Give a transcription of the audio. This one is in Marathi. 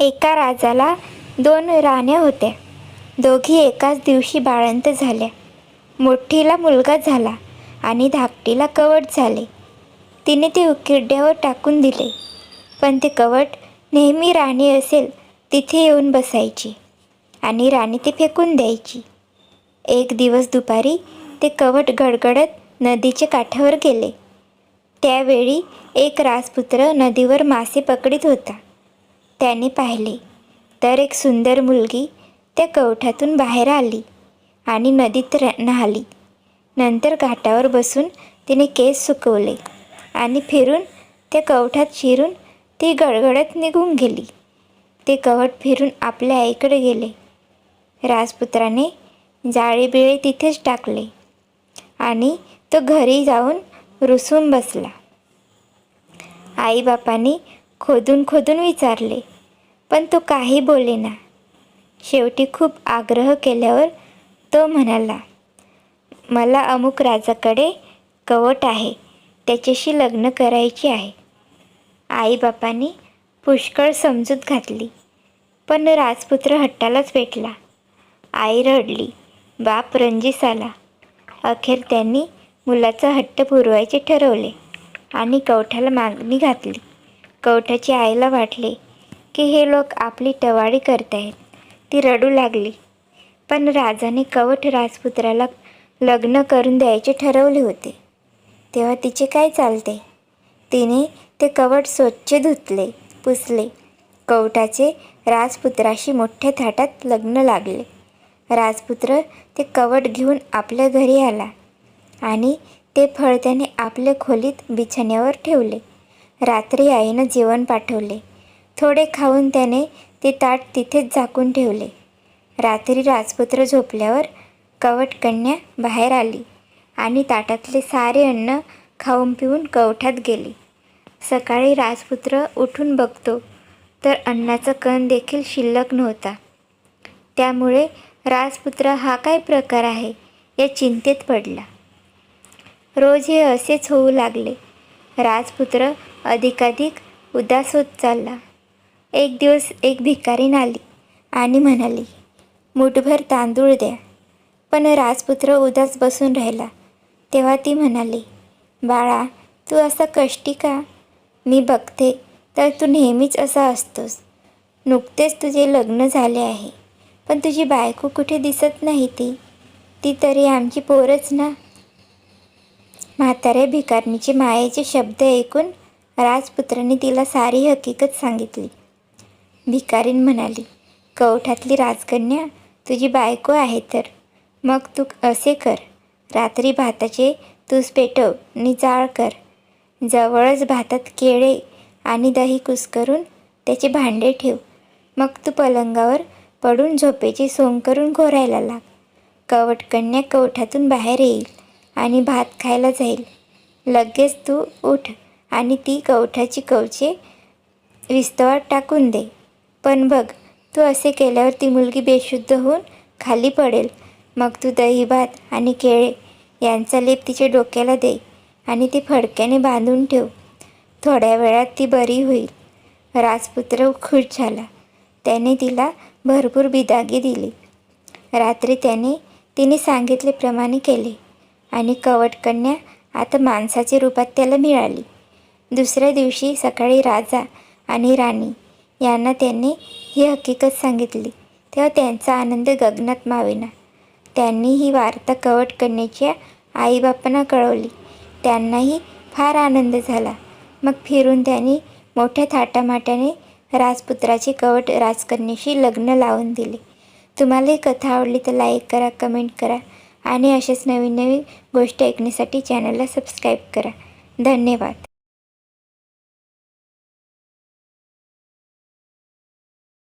एका राजाला दोन राण्या होत्या. दोघी एकाच दिवशी बाळंत झाल्या. मोठीला मुलगा झाला आणि धाकटीला कवट झाले. तिने ते उकिरड्यावर टाकून दिले. पण ते कवट नेहमी राणी असेल तिथे येऊन बसायची आणि राणी ते फेकून द्यायची. एक दिवस दुपारी ते कवट गडगडत नदीच्या काठावर गेले. त्यावेळी एक राजपुत्र नदीवर मासे पकडीत होता. त्याने पाहिले. तर एक सुंदर मुलगी त्या कवठातून बाहेर आली आणि नदीत र न्हाली. नंतर घाटावर बसून तिने केस सुकवले आणि फिरून त्या कवठात शिरून ती गडगडत निघून गेली. ते कवट फिरून आपल्या आईकडे गेले. राजपुत्राने जाळे बिळे तिथेच टाकले आणि तो घरी जाऊन रुसून बसला. आईबापांनी खोदून खोदून विचारले पण तो काही बोलेना. शेवटी खूप आग्रह केल्यावर तो म्हणाला मला अमुक राजाकडे कवट आहे त्याच्याशी लग्न करायचे आहे. आईबापांनी पुष्कळ समजूत घातली पण राजपुत्र हट्टालाच भेटला. आई रडली बाप रंजीस आला. अखेर त्यांनी मुलाचा हट्ट पुरवायचे ठरवले आणि कवठाला मागणी घातली. कवठाची आईला वाटले की हे लोक आपली टवाळी करतायत. ती रडू लागली. पण राजाने कवठ राजपुत्राला लग्न करून द्यायचे ठरवले होते. तेव्हा तिचे काय चालते? तिने ते कवट स्वच्छ धुतले पुसले. कवटाचे राजपुत्राशी मोठ्या थाटात लग्न लागले. राजपुत्र ते कवट घेऊन आपल्या घरी आला आणि ते फळ त्याने आपल्या खोलीत बिछाण्यावर ठेवले. रात्री आईनं जेवण पाठवले. थोडे खाऊन त्याने ते ताट तिथेच झाकून ठेवले. रात्री राजपुत्र झोपल्यावर कवटकन्या बाहेर आली आणि ताटातले सारे अन्न खाऊन पिऊन कवठात गेली. सकाळी राजपुत्र उठून बघतो तर अन्नाचा कण देखील शिल्लक नव्हता. त्यामुळे राजपुत्र हा काय प्रकार आहे या चिंतेत पडला. रोज हे असेच होऊ लागले. राजपुत्र अधिकाधिक उदास होत चालला. एक दिवस एक भिकारीण आली आणि म्हणाली मुठभर तांदूळ द्या. पण राजपुत्र उदास बसून राहिला. तेव्हा ती म्हणाली बाळा तू असा कष्टी का? मी बघते तर तू नेहमीच असा असतोस. नुकतेच तुझे लग्न झाले आहे पण तुझी बायको कुठे दिसत नाही ती. ती तरी आमची पोरच ना? म्हाताऱ्या भिकारणीचे मायेचे शब्द ऐकून राजपुत्राने तिला सारी हकीकत सांगितली. भिकारीण म्हणाली कवठातली राजकन्या तुझी बायको आहे तर. मग तू असे कर. रात्री भाताचे तूस पेटव आणि जाळ कर. जवळच भातात केळे आणि दही कुस्करून त्याचे भांडे ठेव. मग तू पलंगावर पडून झोपेचे सोंग करून घोरायला लाग. कवटकन्या कवठातून बाहेर येईल. आणि भात खायला जाईल. लगेच तू उठ आणि ती कवठाची कवचे विस्तवात टाकून दे. पण बघ तू असे केल्यावर ती मुलगी बेशुद्ध होऊन खाली पडेल. मग तू दही भात आणि केळे यांचा लेप तिच्या डोक्याला दे आणि ती फडक्याने बांधून ठेव. थोड्या वेळात ती बरी होईल. राजपुत्र खुश झाला. त्याने तिला भरपूर बिदागी दिली. रात्री त्याने तिने सांगितल्याप्रमाणे केले. आणि कवटकन्या आता माणसाच्या रूपात त्याला मिळाली. दुसऱ्या दिवशी सकाळी राजा आणि राणी यांना त्यांनी ही हकीकत सांगितली. तेव्हा त्यांचा आनंद गगनात मावेना. त्यांनी ही वार्ता कवटकन्याच्या आईबापांना कळवली. त्यांनाही फार आनंद झाला. मग फिरून त्यांनी मोठ्या थाटामाटाने राजपुत्राचे कवट राजकन्याशी लग्न लावून दिले. तुम्हाला ही कथा आवडली तर लाईक करा कमेंट करा. आणि असेच नवीन नवीन गोष्टी ऐकण्यासाठी चॅनलला सबस्क्राईब करा. धन्यवाद.